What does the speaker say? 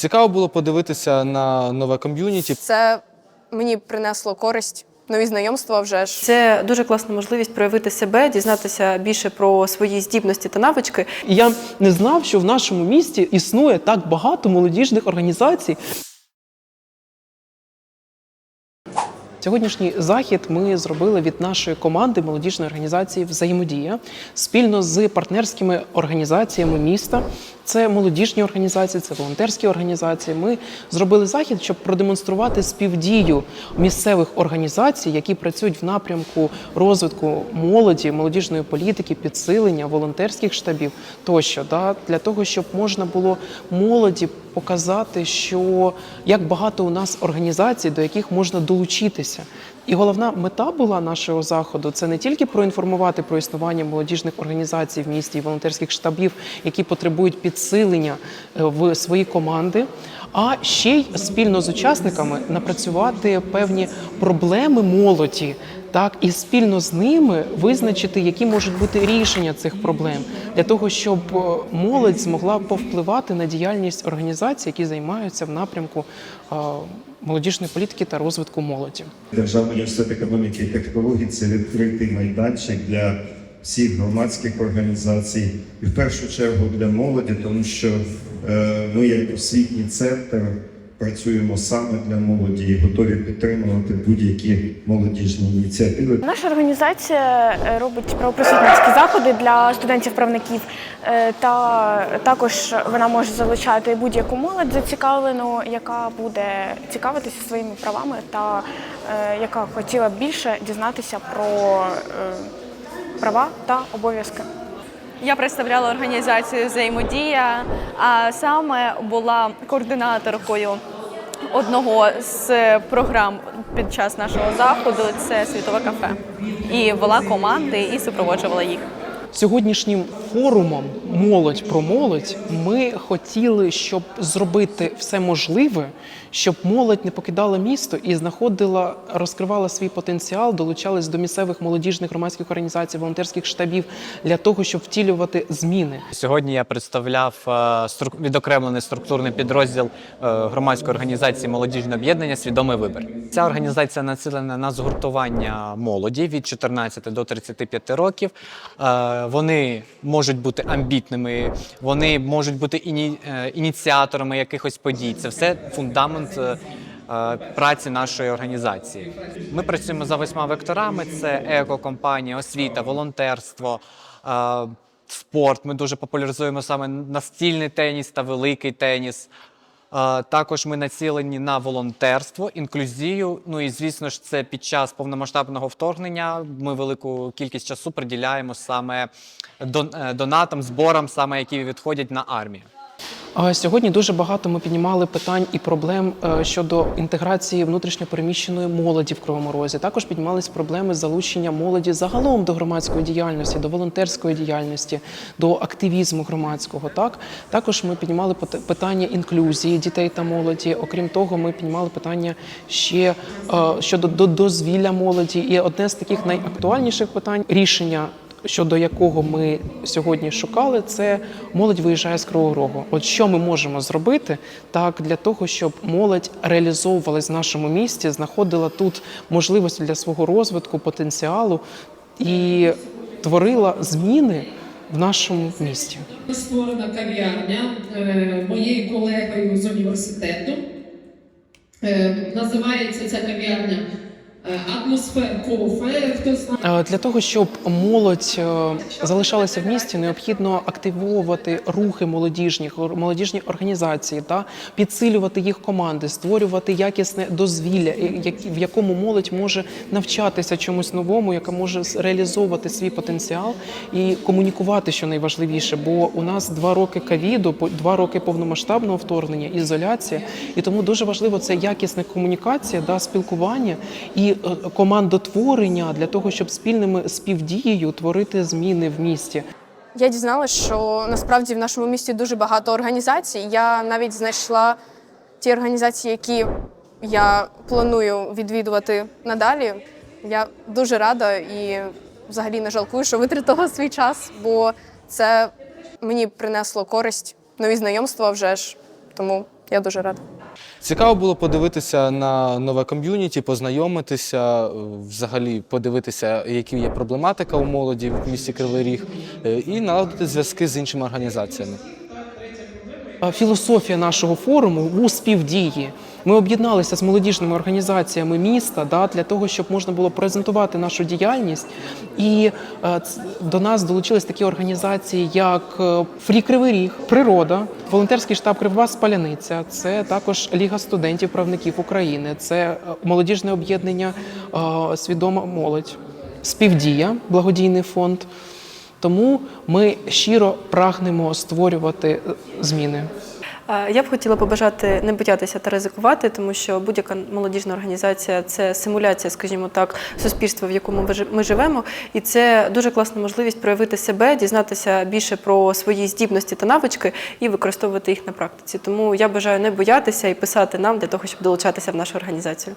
Цікаво було подивитися на нове ком'юніті. Це мені принесло користь, нові знайомства вже ж. Це дуже класна можливість проявити себе, дізнатися більше про свої здібності та навички. І я не знав, що в нашому місті існує так багато молодіжних організацій. Сьогоднішній захід ми зробили від нашої команди молодіжної організації Взаємодія спільно з партнерськими організаціями міста. Це молодіжні організації, це волонтерські організації. Ми зробили захід, щоб продемонструвати співдію місцевих організацій, які працюють в напрямку розвитку молоді, молодіжної політики, підсилення волонтерських штабів тощо, да, для того, щоб можна було молоді показати, що як багато у нас організацій, до яких можна долучитися. І головна мета була нашого заходу це не тільки проінформувати про існування молодіжних організацій в місті і волонтерських штабів, які потребують підсилення е, в свої команди, а ще й спільно з учасниками напрацювати певні проблеми молоді. Так, і спільно з ними визначити, які можуть бути рішення цих проблем, для того, щоб е, молодь змогла повпливати на діяльність організацій, які займаються в напрямку е, молодіжної політики та розвитку молоді. Державний університет економіки і технологій це відкритий майданчик для всіх громадських організацій, і в першу чергу для молоді, тому що е, ми, як освітній центр, працюємо саме для молоді і готові підтримувати будь-які молодіжні ініціативи. Наша організація е, робить правопросвітницькі заходи для студентів-правників, е, та також вона може залучати будь-яку молодь зацікавлену, яка буде цікавитися своїми правами та яка хотіла більше дізнатися про права та обов'язки. Я представляла організацію Взаємодія, а саме була координаторкою одного з програм під час нашого заходу. Це світове кафе. І вела команди і супроводжувала їх. Сьогоднішнім форумом Молодь про молодь ми хотіли, щоб зробити все можливе, щоб молодь не покидала місто і знаходила, розкривала свій потенціал, долучалась до місцевих молодіжних громадських організацій, волонтерських штабів для того, щоб втілювати зміни. Сьогодні я представляв е, відокремлений структурний підрозділ е, громадської організації Молодіжне об'єднання Свідомий вибір. Ця організація націлена на згуртування молоді від 14 до 35 років. Е, Вони можуть бути амбітними, вони можуть бути іні- е, ініціаторами якихось подій. Це все фундамент. е, е, Праці нашої організації. Ми працюємо за восьма векторами: це екокомпанія, освіта, волонтерство, спорт. Ми дуже популяризуємо саме настільний теніс та великий теніс. Також ми націлені на волонтерство, інклюзію. Ну і звісно ж, це під час повномасштабного вторгнення. Ми велику кількість часу приділяємо саме е, донатам, зборам, саме які відходять на армію. Сьогодні дуже багато ми піднімали питань і проблем е, щодо інтеграції внутрішньопереміщеної молоді в Кривому Розі. Також піднімались проблеми залучення молоді загалом до громадської діяльності, до волонтерської діяльності, до активізму громадського. Так також ми піднімали питання інклюзії дітей та молоді. Окрім того, ми піднімали питання ще е, щодо до дозвілля молоді. І одне з таких найактуальніших питань рішення щодо якого ми сьогодні шукали, це молодь виїжджає з Кривого Рогу. От що ми можемо зробити так для того, щоб молодь реалізовувалась в нашому місті, знаходила тут можливості для свого розвитку, потенціалу і творила зміни в нашому місті. Створена кав'ярня е, моєю колегою з університету. Е, Називається ця кав'ярня е, Атмосфер Кофе. Хто знає? Е, Для того, щоб молодь е, залишалася в місті, необхідно активовувати рухи молодіжні, молодіжні організації, та підсилювати їх команди, створювати якісне дозвілля, в якому молодь може навчатися чомусь новому, яка може реалізовувати свій потенціал і комунікувати, що найважливіше. Бо у нас два роки ковіду, два роки повномасштабного вторгнення, ізоляція, і тому дуже важливо це якісна комунікація, да, спілкування і е, командотворення для того, щоб спільними співдією творити зміни в місті. Я дізналася, що насправді в нашому місті дуже багато організацій. Я навіть знайшла ті організації, які я планую відвідувати надалі. Я дуже рада і взагалі не жалкую, що витратила свій час, бо це мені принесло користь, нові знайомства вже ж. Тому Я дуже рада. Цікаво було подивитися на нове ком'юніті, познайомитися, е, взагалі подивитися, які є проблематика у молоді в місті Кривий Ріг, е, і наладити зв'язки з іншими організаціями. Філософія нашого форуму у співдії. Ми об'єдналися з молодіжними організаціями міста да, для того, щоб можна було презентувати нашу діяльність. І е, до нас долучились такі організації, як е, Фрі Кривий Ріг, Природа, волонтерський штаб Кривба Спаляниця, це також Ліга студентів правників України, це е, молодіжне об'єднання е, Свідома молодь, Співдія, благодійний фонд. Тому ми щиро прагнемо створювати е, зміни. Е, Я б хотіла побажати не боятися та ризикувати, тому що будь-яка молодіжна організація це симуляція, скажімо так, суспільства, в якому ми жи- ми живемо, і це дуже класна можливість проявити себе, дізнатися більше про свої здібності та навички і використовувати їх на практиці. Тому я бажаю не боятися і писати нам для того, щоб долучатися в нашу організацію.